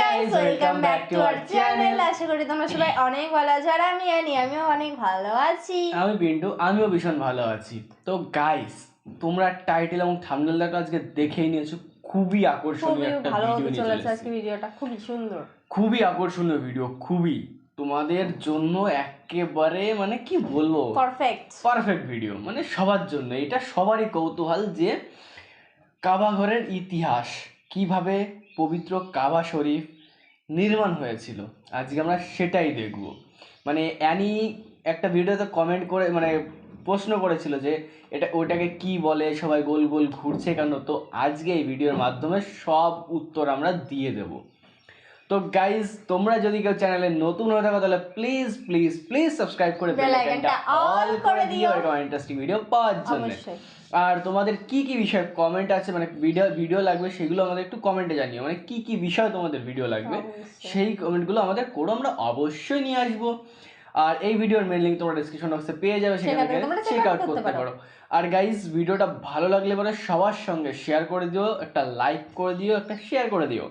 Guys welcome back to our channel আশা করি তোমরা সবাই অনেক ভালো আছো আর আমি আনি আমিও অনেক ভালো আছি। আমি পিন্টু আমিও ভীষণ ভালো আছি। তো গাইস তোমরা টাইটেল এবং থাম্বনেলটা আজকে দেখেই নিয়েছো। খুবই আকর্ষণীয় একটা ভিডিও নিয়ে চলেছে আজকে ভিডিওটা খুবই সুন্দর। খুবই আকর্ষণীয় ভিডিও খুবই। তোমাদের জন্য একেবারে মানে কি বলব? পারফেক্ট পারফেক্ট ভিডিও মানে সবার জন্য। এটা সবারই কৌতূহল যে কাবা ঘরের ইতিহাস কীভাবে পবিত্র কাবা শরীফ নির্মাণ হয়েছিল। আজকে আমরা সেটাই দেখব। মানে অ্যানি একটা ভিডিওতে কমেন্ট করে মানে প্রশ্ন করেছিল যে এটা ওটাকে কি বলে, সবাই গোল গোল ঘুরছে কেন? তো আজকে এই ভিডিওর মাধ্যমে সব উত্তর আমরা দিয়ে দেব। তো গাইজ তোমরা যদি কেউ চ্যানেলে নতুন হয়ে থাকো তাহলে প্লিজ প্লিজ প্লিজ সাবস্ক্রাইব করে বেল আইকনটা অল করে দিও। এরকম ইন্টারেস্টিং ভিডিও পাওয়ার জন্য। আর তোমাদের কি কি বিষয় কমেন্ট আছে মানে ভিডিও ভিডিও লাগবে সেগুলো আমাদের একটু কমেন্টে জানিও। মানে কি কি বিষয় তোমাদের ভিডিও লাগবে সেই কমেন্টগুলো আমাদের করো আমরা অবশ্যই নিয়ে আসব। আর এই ভিডিওর মেন লিঙ্ক তোমরা ডিসক্রিপশন বক্সে পেয়ে যাবে সেখানে চেক আউট করতে পারো। পারো। আর গাইজ ভিডিওটা ভালো লাগলে পরে সবার সঙ্গে শেয়ার করে দিও একটা লাইক করে দিও একটা শেয়ার করে দিও।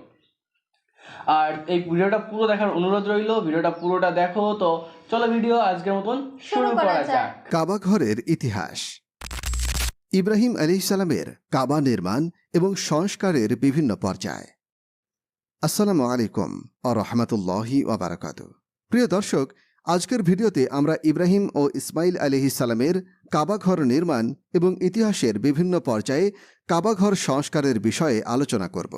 আর এই ভিডিওটা পুরো দেখার অনুরোধ রইল ভিডিওটা পুরোটা দেখো তো চলো ভিডিও আজকের মতন শুরু করা যাক। কাবা ঘরের ইতিহাস। ইব্রাহিম আলী সালামের কাবা নির্মাণ এবং সংস্কারের বিভিন্ন পর্যায়। আসসালামু আলাইকুম ও রহমতুল্লাহি ওবরাকাত প্রিয় দর্শক আজকের ভিডিওতে আমরা ইব্রাহিম ও ইসমাইল আলিহি সালামের কাবাঘর নির্মাণ এবং ইতিহাসের বিভিন্ন পর্যায়ে কাবাঘর সংস্কারের বিষয়ে আলোচনা করব।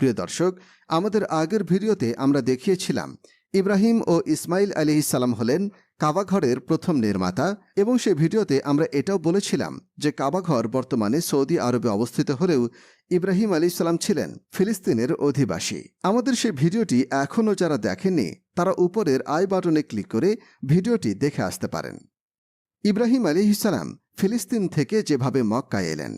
প্রিয় দর্শক, আমাদের আগের ভিডিওতে আমরা দেখিয়েছিলাম ইব্রাহিম ও ইসমাইল আলিহি সালাম হলেন কাবাঘরের প্রথম নির্মাতা এবং সে ভিডিওতে আমরা এটাও বলেছিলাম যে কাবাঘর বর্তমানে সৌদি আরবে অবস্থিত হলেও ইব্রাহিম আলী সালাম ছিলেন ফিলিস্তিনের অধিবাসী। আমাদের সেই ভিডিওটি এখনও যারা দেখেননি, তারা উপরের আই বাটনে ক্লিক করে ভিডিওটি দেখে আসতে পারেন। ইব্রাহিম আলী সালাম ফিলিস্তিন থেকে যেভাবে মক্কায় এলেন।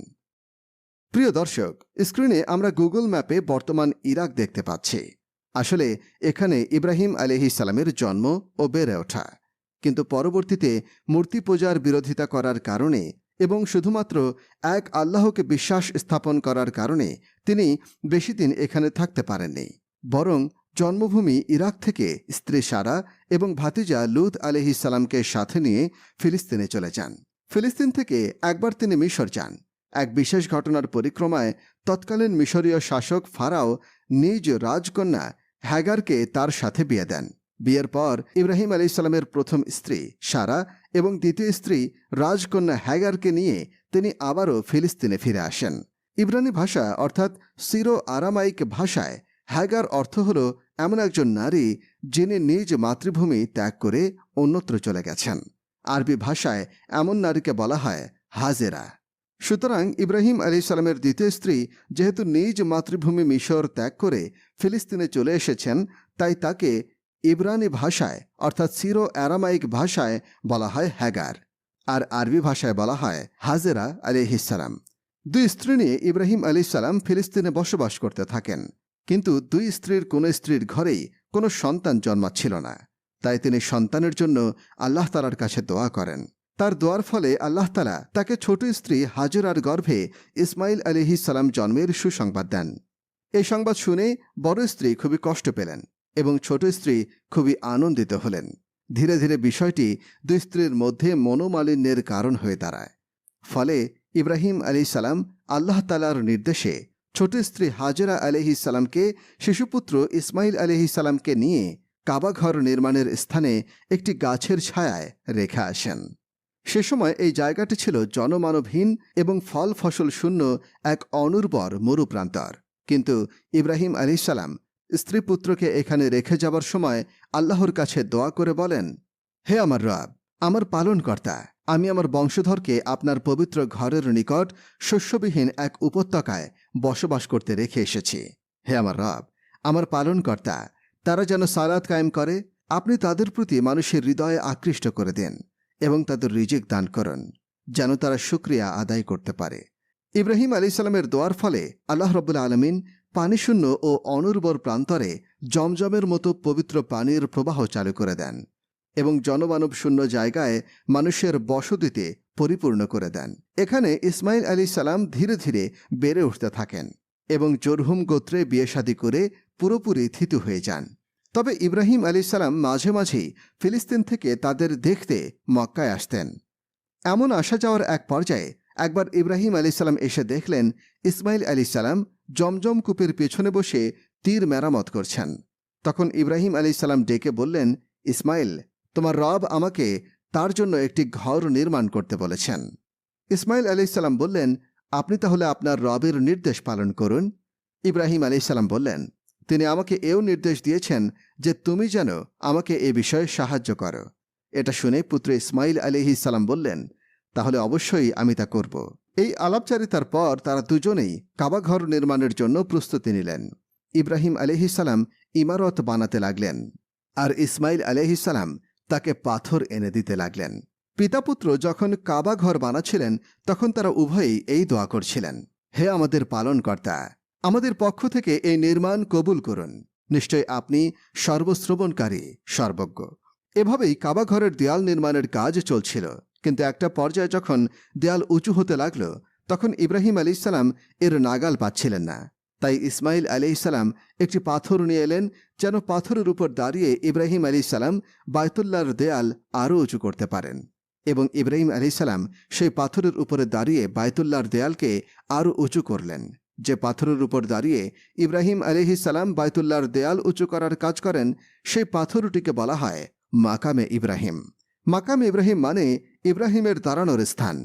প্রিয় দর্শক স্ক্রিনে আমরা গুগল ম্যাপে বর্তমান ইরাক দেখতে পাচ্ছি। আসলে এখানে ইব্রাহিম আলিহি সালামের জন্ম ও বেড়ে ওঠা। কিন্তু পরবর্তীতে মূর্তি পূজার বিরোধিতা করার কারণে এবং শুধুমাত্র এক আল্লাহকে বিশ্বাস স্থাপন করার কারণে তিনি বেশি দিন এখানে থাকতে পারেননি। বরং জন্মভূমি ইরাক থেকে স্ত্রী সারা এবং ভাতিজা লুত আলহি সালামকে সাথে নিয়ে ফিলিস্তিনে চলে যান। ফিলিস্তিন থেকে একবার তিনি মিশর যান। এক বিশেষ ঘটনার পরিক্রমায় তৎকালীন মিশরীয় শাসক ফারাও নিজ রাজকন্যা হ্যাগারকে তার সাথে বিয়ে দেন। বিয়ের পর ইব্রাহিম আলী ইসলামের প্রথম স্ত্রী সারা এবং দ্বিতীয় স্ত্রী রাজকন্যা হ্যাগারকে নিয়ে তিনি আবারও ফিলিস্তিনে ফিরে আসেন। ইব্রানি ভাষা অর্থাৎ সিরো আরামাইক ভাষায় হ্যাগার অর্থ হল এমন একজন নারী যিনি নিজ মাতৃভূমি ত্যাগ করে অন্যত্র চলে গেছেন। আরবি ভাষায় এমন নারীকে বলা হয় হাজেরা। সুতরাং ইব্রাহিম আলী সালামের দ্বিতীয় স্ত্রী যেহেতু নিজ মাতৃভূমি মিশর ত্যাগ করে ফিলিস্তিনে চলে এসেছেন, তাই তাকে ইব্রানি ভাষায়, অর্থাৎ সিরো অ্যারামাইক ভাষায় বলা হয় হ্যাগার, আর আরবি ভাষায় বলা হয় হাজেরা আলিহিসালাম দুই স্ত্রী নিয়ে ইব্রাহিম আলী সালাম ফিলিস্তিনে বসবাস করতে থাকেন, কিন্তু দুই স্ত্রীর কোনো স্ত্রীর ঘরেই কোনো সন্তান জন্মাচ্ছিল না। তাই তিনি সন্তানের জন্য আল্লাহ তালার কাছে দোয়া করেন। তার দোয়ার ফলে আল্লাহ তালা তাকে ছোট স্ত্রী হাজরার গর্ভে ইসমাইল আলিহি সালাম জন্মের সুসংবাদ দেন। এই সংবাদ শুনে বড় স্ত্রী খুবই কষ্ট পেলেন এবং ছোট স্ত্রী খুবই আনন্দিত হলেন। ধীরে ধীরে বিষয়টি দুই স্ত্রীর মধ্যে মনোমালিন্যের কারণ হয়ে দাঁড়ায়। ফলে ইব্রাহিম আলী সালাম আল্লাহ তালার নির্দেশে ছোট স্ত্রী হাজরা আলহি সালামকে, শিশুপুত্র ইসমাইল আলহি সালামকে নিয়ে কাবাঘর নির্মাণের স্থানে একটি গাছের ছায়ায় রেখে আসেন। সে সময় এই জায়গাটি ছিল জনমানবহীন এবং ফল ফসল শূন্য এক অনুর্বর মরুপ্রান্তর। কিন্তু ইব্রাহিম আলী সালাম স্ত্রী পুত্রকে এখানে রেখে যাবার সময় আল্লাহর কাছে দোয়া করে বলেন, হে আমার রব, আমার পালনকর্তা, আমি আমার বংশধরকে আপনার পবিত্র ঘরের নিকট শস্যবিহীন এক উপত্যকায় বসবাস করতে রেখে এসেছি। হে আমার রব, আমার পালনকর্তা, তারা যেন সালাত কায়েম করে, আপনি তাদের প্রতি মানুষের হৃদয়ে আকৃষ্ট করে দেন। এবং তাদের রিজিক দান করুন, যেন তারা শুক্রিয়া আদায় করতে পারে। ইব্রাহিম আলী সালামের দোয়ার ফলে আল্লাহ রবুল্লা আলমিন পানিশূন্য ও অনুর্বর প্রান্তরে জমজমের মতো পবিত্র পানির প্রবাহ চালু করে দেন এবং জনমানব শূন্য জায়গায় মানুষের বসতিতে পরিপূর্ণ করে দেন। এখানে ইসমাইল আলী সালাম ধীরে ধীরে বেড়ে উঠতে থাকেন এবং জোরহুম গোত্রে বিয়ে শাদী করে পুরোপুরি থিতু হয়ে যান। তবে ইব্রাহিম আলী সালাম মাঝে মাঝেই ফিলিস্তিন থেকে তাদের দেখতে মক্কায় আসতেন। এমন আসা যাওয়ার এক পর্যায়ে একবার ইব্রাহিম আলী সালাম এসে দেখলেন ইসমাইল আলী সালাম জমজম কূপের পেছনে বসে তীর মেরামত করছেন। তখন ইব্রাহিম আলী সালাম ডেকে বললেন, ইসমাইল, তোমার রব আমাকে তার জন্য একটি ঘর নির্মাণ করতে বলেছেন। ইসমাইল আলী সালাম বললেন, আপনি তাহলে আপনার রবের নির্দেশ পালন করুন। ইব্রাহিম আলী সালাম বললেন তিনি আমাকে এও নির্দেশ দিয়েছেন যে তুমি যেন আমাকে এ বিষয়ে সাহায্য করো। এটা শুনে পুত্র ইসমাইল আলিহি সালাম বললেন, তাহলে অবশ্যই আমি তা করব। এই আলাপচারিতার পর তারা দুজনেই কাবাঘর নির্মাণের জন্য প্রস্তুতি নিলেন। ইব্রাহিম আলিহি সালাম ইমারত বানাতে লাগলেন আর ইসমাইল আলিহি সালাম তাকে পাথর এনে দিতে লাগলেন। পিতাপুত্র যখন কাবা ঘর বানাচ্ছিলেন তখন তারা উভয়েই এই দোয়া করছিলেন, হে আমাদের পালনকর্তা আমাদের পক্ষ থেকে এই নির্মাণ কবুল করুন। নিশ্চয় আপনি সর্বশ্রবণকারী, সর্বজ্ঞ। এভাবেই কাবা ঘরের দেয়াল নির্মাণের কাজ চলছিল। কিন্তু একটা পর্যায়ে যখন দেয়াল উঁচু হতে লাগল, তখন ইব্রাহিম আলী সালাম এর নাগাল পাচ্ছিলেন না। তাই ইসমাইল আলি সালাম একটি পাথর নিয়ে এলেন, যেন পাথরের উপর দাঁড়িয়ে ইব্রাহিম আলী সালাম বায়তুল্লাহর দেয়াল আরও উঁচু করতে পারেন। এবং ইব্রাহিম আলী সালাম সেই পাথরের উপরে দাঁড়িয়ে বায়তুল্লাহর দেয়ালকে আরও উঁচু করলেন। যে পাথরের উপর দাঁড়িয়ে ইব্রাহিম আলিহি সালাম বায়তুল্লাহর দেয়াল উঁচু করার কাজ করেন, সেই পাথরটিকে বলা হয় মাকামে ইব্রাহিম। মাকামে ইব্রাহিম মানে ইব্রাহিমের দাঁড়ানোর স্থান।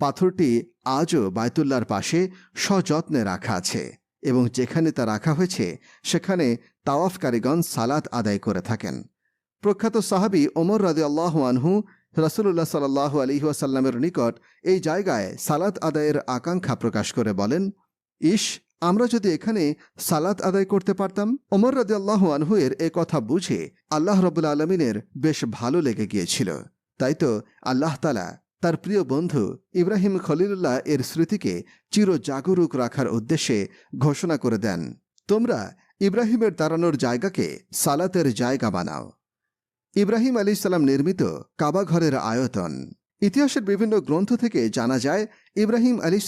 পাথরটি আজও বায়তুল্লাহর পাশে সযত্নে রাখা আছে এবং যেখানে তা রাখা হয়েছে, সেখানে তাওয়াফকারীগণ সালাত আদায় করে থাকেন। প্রখ্যাত সাহাবি ওমর রাদে আল্লাহ আনহু রসুল্লাহ সাল্লাহ আলিহাসাল্লামের নিকট এই জায়গায় সালাত আদায়ের আকাঙ্ক্ষা প্রকাশ করে বলেন ইস, আমরা যদি এখানে সালাত আদায় করতে পারতাম? ওমর রাদে আল্লাহ আনহু এর এ কথা বুঝে আল্লাহ রবুল্লা আলমিনের বেশ ভালো লেগে গিয়েছিল। তাই তো আল্লাহ তালা তার প্রিয় বন্ধু ইব্রাহিম খলিলুল্লাহ এর স্মৃতিকে চির জাগরুক রাখার উদ্দেশ্যে ঘোষণা করে দেন। তোমরা ইব্রাহিমের দাঁড়ানোর জায়গাকে সালাতের জায়গা বানাও। ইব্রাহিম আলী সালাম নির্মিত কাবাঘরের আয়তন। ইতিহাসের বিভিন্ন গ্রন্থ থেকে জানা যায়, ইব্রাহিম আলী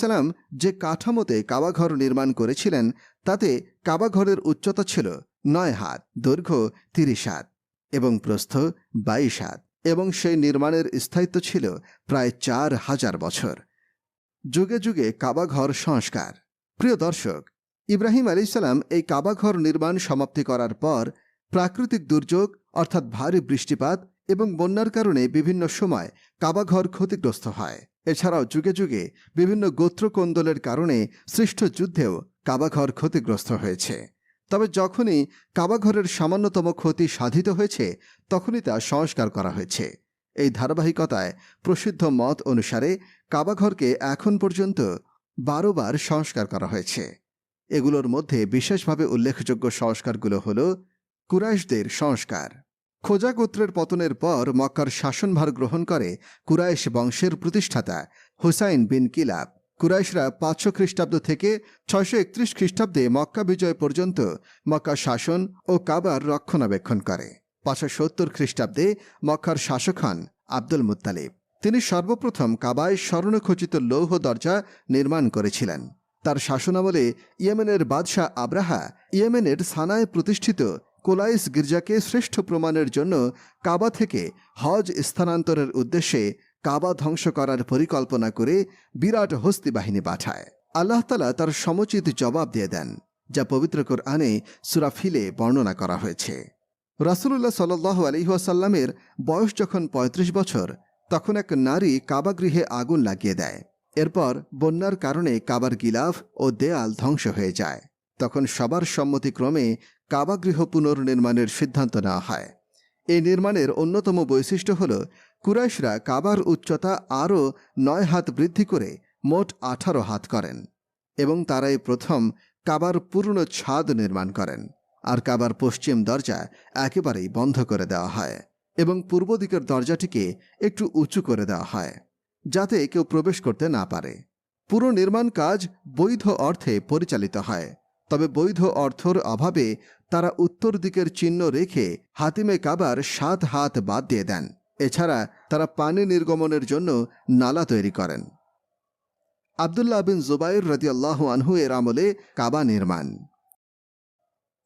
যে কাঠামোতে কাবাঘর নির্মাণ করেছিলেন, তাতে কাবাঘরের উচ্চতা ছিল নয় হাত, দৈর্ঘ্য তিরিশ হাত এবং প্রস্থ বাইশ হাত এবং সেই নির্মাণের স্থায়িত্ব ছিল প্রায় চার হাজার বছর। যুগে যুগে কাবাঘর সংস্কার। প্রিয় দর্শক, ইব্রাহিম আলী এই কাবাঘর নির্মাণ সমাপ্তি করার পর প্রাকৃতিক দুর্যোগ, অর্থাৎ ভারী বৃষ্টিপাত এবং বন্যার কারণে বিভিন্ন সময় কাবাঘর ক্ষতিগ্রস্ত হয়। এছাড়াও যুগে যুগে বিভিন্ন গোত্রকোন্দলের কারণে সৃষ্ট যুদ্ধেও কাবাঘর ক্ষতিগ্রস্ত হয়েছে। তবে যখনই কাবাঘরের সামান্যতম ক্ষতি সাধিত হয়েছে, তখনই তা সংস্কার করা হয়েছে। এই ধারাবাহিকতায় প্রসিদ্ধ মত অনুসারে কাবাঘরকে এখন পর্যন্ত বারো বার সংস্কার করা হয়েছে। এগুলোর মধ্যে বিশেষভাবে উল্লেখযোগ্য সংস্কারগুলো হল কুরাইশদের সংস্কার। খোজা গোত্রের পতনের পর মক্কার শাসনভার গ্রহণ করে কুরাইশ বংশের প্রতিষ্ঠাতা হুসাইন বিন কিলাব। কুরাইশরা পাঁচশো খ্রিস্টাব্দ থেকে ছয়শো একত্রিশ খ্রিস্টাব্দে মক্কা বিজয় পর্যন্ত মক্কা শাসন ও কাবার রক্ষণাবেক্ষণ করে। পাঁচশো সত্তর খ্রিস্টাব্দে মক্কার শাসক হন আব্দুল মুত্তালিব। তিনি সর্বপ্রথম কাবায় স্বর্ণখচিত লৌহ দরজা নির্মাণ করেছিলেন। তার শাসনামলে ইয়েমেনের বাদশাহ আব্রাহা ইয়েমেনের সানায় প্রতিষ্ঠিত কোলাইস গির্জাকে শ্রেষ্ঠ প্রমাণের জন্য কাবা থেকে হজ স্থানান্তরের উদ্দেশ্যে কাবা ধ্বংস করার পরিকল্পনা করে বিরাট হস্তি বাহিনী পাঠায়। আল্লাহ তালা তার সমুচিত জবাব দিয়ে দেন, যা পবিত্র কোরআনে সুরাফিলে বর্ণনা করা হয়েছে। রাসুলুল্লাহ সাল্লাহ আলহিহাসাল্লামের বয়স যখন ৩৫ বছর, তখন এক নারী কাবাগৃহে আগুন লাগিয়ে দেয়। এরপর বন্যার কারণে কাবার গিলাফ ও দেয়াল ধ্বংস হয়ে যায়। তখন সবার সম্মতিক্রমে কাবাগৃহ পুনর্নির্মাণের সিদ্ধান্ত নেওয়া হয়। এই নির্মাণের অন্যতম বৈশিষ্ট্য হল, কুরাইশরা কাবার উচ্চতা আরও নয় হাত বৃদ্ধি করে মোট আঠারো হাত করেন এবং তারাই প্রথম কাবার পূর্ণ ছাদ নির্মাণ করেন আর কাবার পশ্চিম দরজা একেবারেই বন্ধ করে দেওয়া হয় এবং পূর্ব দিকের দরজাটিকে একটু উঁচু করে দেওয়া হয়, যাতে কেউ প্রবেশ করতে না পারে। পুরো নির্মাণ কাজ বৈধ অর্থে পরিচালিত হয়, তবে বৈধ অর্থর অভাবে তারা উত্তর দিকের চিহ্ন রেখে হাতিমে কাবার সাত হাত বাদ দিয়ে দেন। এছাড়া তারা পানি নির্গমনের জন্য নালা তৈরি করেন। আবদুল্লাহ বিন জুবাইর রদিয়াল্লাহু আনহু এর আমলে কাবা নির্মাণ।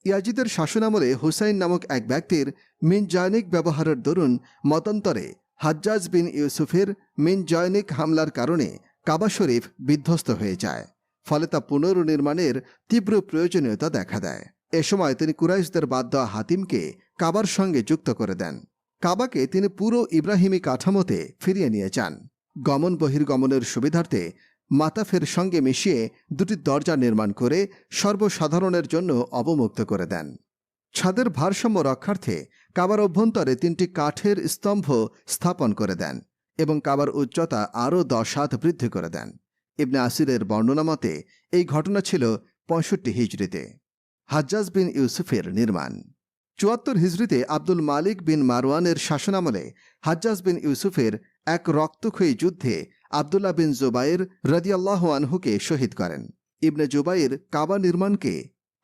ইয়াজিদের শাসনামলে হুসাইন নামক এক ব্যক্তির মিন জয়নিক ব্যবহারের দরুন মতান্তরে হাজ্জাজ বিন ইউসুফের মিন জয়নিক হামলার কারণে কাবা শরীফ বিধ্বস্ত হয়ে যায়, ফলে তা পুনর্নির্মাণের তীব্র প্রয়োজনীয়তা দেখা দেয়। এ সময় তিনি কুরাইশদের বাদ দেওয়া হাতিমকে কাবার সঙ্গে যুক্ত করে দেন। কাবাকে তিনি পুরো ইব্রাহিমী কাঠামোতে ফিরিয়ে নিয়ে যান। গমন বহির্গমনের সুবিধার্থে মাতাফের সঙ্গে মিশিয়ে দুটি দরজা নির্মাণ করে সর্বসাধারণের জন্য অবমুক্ত করে দেন। ছাদের ভারসাম্য রক্ষার্থে কাবার অভ্যন্তরে তিনটি কাঠের স্তম্ভ স্থাপন করে দেন এবং কাবার উচ্চতা আরও দশ হাত বৃদ্ধি করে দেন। ইবনে আসিরের বর্ণনা মতে এই ঘটনা ছিল পঁয়ষট্টি হিজড়িতে। হাজ্জাজ বিন ইউসুফের নির্মাণ। চুয়াত্তর হিজড়িতে আব্দুল মালিক বিন মারওয়ানের শাসনামলে হাজ্জাজ বিন ইউসুফের এক রক্তক্ষয়ী যুদ্ধে আবদুল্লাহ বিন জুবাইর রদিয়াল্লাহ আনহুকে শহীদ করেন। ইবনে জুবাইর কাবা নির্মাণকে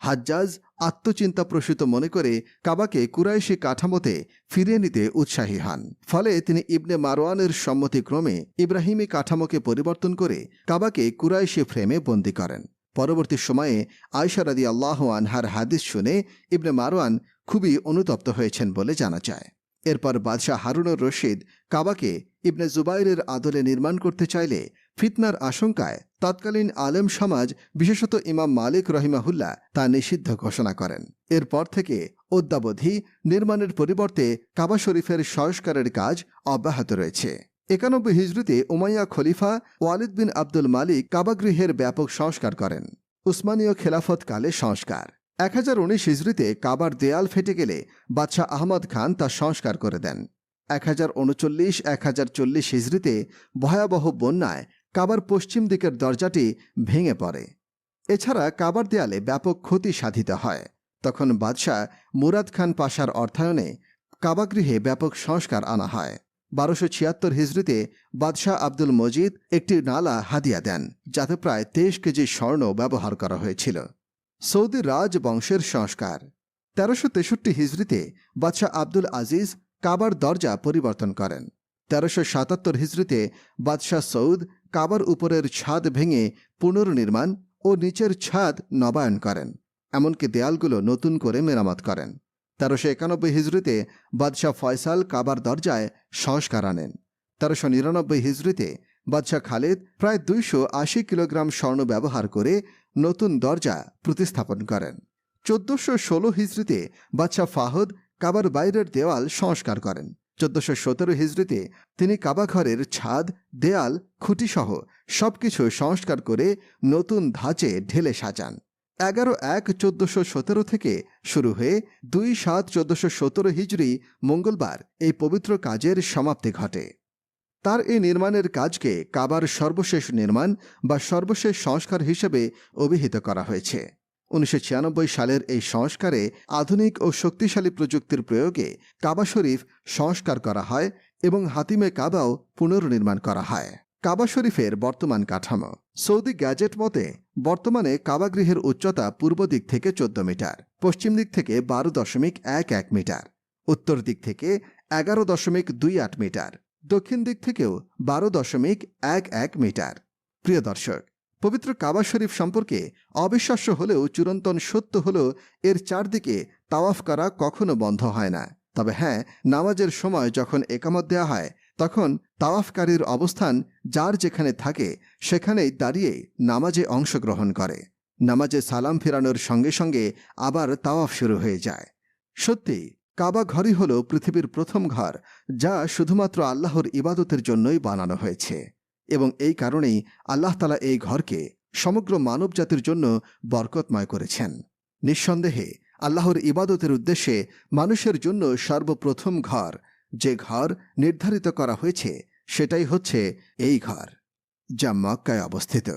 হাজ্জাজ আত্মচিন্তা প্রসূত মনে করে কাবাকে কুরাইশি কাঠামোতে ফিরিয়ে নিতে উৎসাহী হন। ফলে তিনি ইবনে মারওয়ানের সম্মতিক্রমে ইব্রাহিমী কাঠামোকে পরিবর্তন করে কাবাকে কুরাইশি ফ্রেমে বন্দী করেন। পরবর্তী সময়ে আয়সা রাদি আল্লাহ আনহার হাদিস শুনে ইবনে মারওয়ান খুবই অনুতপ্ত হয়েছেন বলে জানা যায়। এরপর বাদশাহ হারুনুর রশিদ কাবাকে ইবনে জুবাইরের আদলে নির্মাণ করতে চাইলে ফিতনার আশঙ্কায় তৎকালীন আলেম সমাজ, বিশেষত ইমাম মালিক রহিমাহুল্লাহ, তা নিষিদ্ধ ঘোষণা করেন। এরপর থেকে অদ্যাবধি নির্মাণের পরিবর্তে কাবা শরীফের সংস্কারের কাজ অব্যাহত রয়েছে। একানব্বই হিজড়িতে উমাইয়া খলিফা ওয়ালিদ বিন আব্দুল মালিক কাবাগৃহের ব্যাপক সংস্কার করেন। উসমানীয় খেলাফতকালে সংস্কার। এক হাজার উনিশ হিজড়িতে কাবার দেয়াল ফেটে গেলে বাদশাহ আহমদ খান তা সংস্কার করে দেন। এক হাজার উনচল্লিশ, এক হাজার চল্লিশ হিজড়িতে ভয়াবহ বন্যায় কাবার পশ্চিম দিকের দরজাটি ভেঙে পড়ে। এছাড়া কাবার দেয়ালে ব্যাপক ক্ষতি সাধিত হয়। তখন বাদশাহ মুরাদ খান পাশার অর্থায়নে কাবাগৃহে ব্যাপক সংস্কার আনা হয়। বারোশো ছিয়াত্তর হিজড়িতে বাদশাহ আব্দুল মজিদ একটি নালা হাদিয়া দেন, যাতে প্রায় তেইশ কেজি স্বর্ণ ব্যবহার করা হয়েছিল। সৌদি রাজবংশের সংস্কার। তেরোশো তেষট্টি হিজড়িতে বাদশাহ আব্দুল আজিজ কাবার দরজা পরিবর্তন করেন। তেরোশো সাতাত্তর হিজড়িতে বাদশাহ সৌদ কাবার উপরের ছাদ ভেঙে পুনর্নির্মাণ ও নিচের ছাদ নবায়ন করেন, এমনকি দেয়ালগুলো নতুন করে মেরামত করেন। তেরোশো একানব্বই হিজড়িতে বাদশাহ ফয়সাল কাবার দরজায় সংস্কার আনেন। তেরোশো নিরানব্বই হিজড়িতে বাদশাহ খালেদ প্রায় দুইশো আশি কিলোগ্রাম স্বর্ণ ব্যবহার করে নতুন দরজা প্রতিস্থাপন করেন। চোদ্দশো ষোলো হিজড়িতে বাদশাহ ফাহদ কাবার বাইরের দেওয়াল সংস্কার করেন। চোদ্দশো সতেরো হিজড়িতে তিনি কাবাঘরের ছাদ, দেয়াল, খুঁটিসহ সবকিছু সংস্কার করে নতুন ধাঁচে ঢেলে সাজান। এগারো এক চোদ্দশো সতেরো থেকে শুরু হয়ে দুই সাত চোদ্দশো সতেরো হিজড়ি মঙ্গলবার এই পবিত্র কাজের সমাপ্তি ঘটে। তার এই নির্মাণের কাজকে কাবার সর্বশেষ নির্মাণ বা সর্বশেষ সংস্কার হিসেবে অভিহিত করা হয়েছে। উনিশশো ছিয়ানব্বই সালের এই সংস্কারে আধুনিক ও শক্তিশালী প্রযুক্তির প্রয়োগে কাবা শরীফ সংস্কার করা হয় এবং হাতিমে কাবাও পুনর্নির্মাণ করা হয়। কাবা শরীফের বর্তমান কাঠামো। সৌদি গ্যাজেট মতে, বর্তমানে কাবাগৃহের উচ্চতা পূর্ব দিক থেকে চোদ্দ মিটার, পশ্চিম দিক থেকে বারো দশমিক এক এক মিটার, উত্তর দিক থেকে এগারো দশমিক দুই আট মিটার, দক্ষিণ দিক থেকেও বারো দশমিক এক এক মিটার। প্রিয় দর্শক, পবিত্র কাবা শরীফ সম্পর্কে অবিশ্বাস্য হলেও চিরন্তন সত্য হল এর চারদিকে তাওয়াফ করা কখনো বন্ধ হয় না। তবে হ্যাঁ নামাজের সময় যখন একামত দেওয়া হয় তখন তাওয়াফকারীর অবস্থান যার যেখানে থাকে, সেখানেই দাঁড়িয়ে নামাজে অংশগ্রহণ করে। নামাজে সালাম ফেরানোর সঙ্গে সঙ্গে আবার তাওয়াফ শুরু হয়ে যায়। সত্যি কাবা ঘরই হল পৃথিবীর প্রথম ঘর, যা শুধুমাত্র আল্লাহর ইবাদতের জন্যই বানানো হয়েছে। এবং এই কারণেই আল্লাহ তালা এই ঘরকে সমগ্র মানবজাতির জন্য বরকতময় করেছেন। নিঃসন্দেহে, আল্লাহর ইবাদতের উদ্দেশ্যে মানুষের জন্য সর্বপ্রথম ঘর যে ঘর নির্ধারিত করা হয়েছে, সেটাই হচ্ছে এই ঘর। যা মক্কায় অবস্থিত।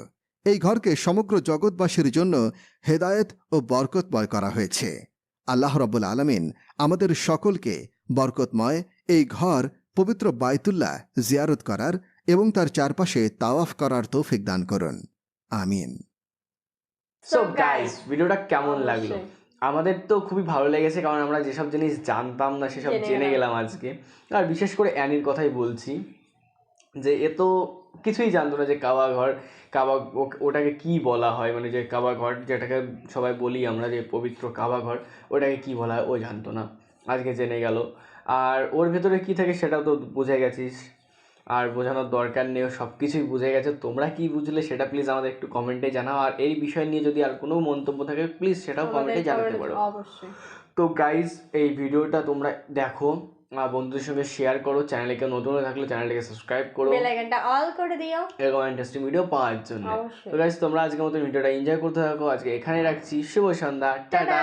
এই ঘরকে সমগ্র জগৎবাসীর জন্য হেদায়েত ও বরকতময় করা হয়েছে। আল্লাহ রব্বুল আলমিন আমাদের সকলকে বরকতময় এই ঘর পবিত্র বায়তুল্লাহ জিয়ারত করার এবং তার চারপাশে তাওয়াফ করার তৌফিক দান করুন। আমিন। সো গাইস ভিডিওটা কেমন লাগল। আমাদের তো খুবই ভালো লেগেছে কারণ আমরা যেসব জিনিস জানতাম না সেসব জেনে গেলাম। আজকে। আর বিশেষ করে অ্যানির কথাই বলছি যে এ তো কিছুই জানতো না যে কাবা ঘর কাবা ওটাকে কি বলা হয়? মানে যে কাবা ঘর যেটাকে সবাই বলি আমরা যে পবিত্র কাবা ঘর ওটাকে কি বলা হয়? ও জানতো না। আজকে জেনে গেল। আর ওর ভেতরে কি থাকে সেটাও তো বুঝে গেছিস। আর বোঝানোর দরকার নেই সব কিছুই বুঝে গেছে। তোমরা কি বুঝলে সেটা প্লিজ আমাদের একটু কমেন্টে জানাও। আর এই বিষয় নিয়ে যদি আর কোনো মন্তব্য থাকে প্লিজ সেটাও কমেন্টে জানাতে পারো। তো গাইজ এই ভিডিওটা তোমরা দেখো আর বন্ধুদের সঙ্গে শেয়ার করো চ্যানেলকে নতুন হয়ে থাকলে চ্যানেলটাকে সাবস্ক্রাইব করো। বেল আইকনটা অল করে দিও। এরকম ইন্টারেস্টিং ভিডিও পাওয়ার জন্য। তো গাইজ তোমরা আজকের মতো ভিডিওটা এনজয় করতে থাকো। আজকে এখানে রাখছি। শুভ সন্ধ্যা। টাটা।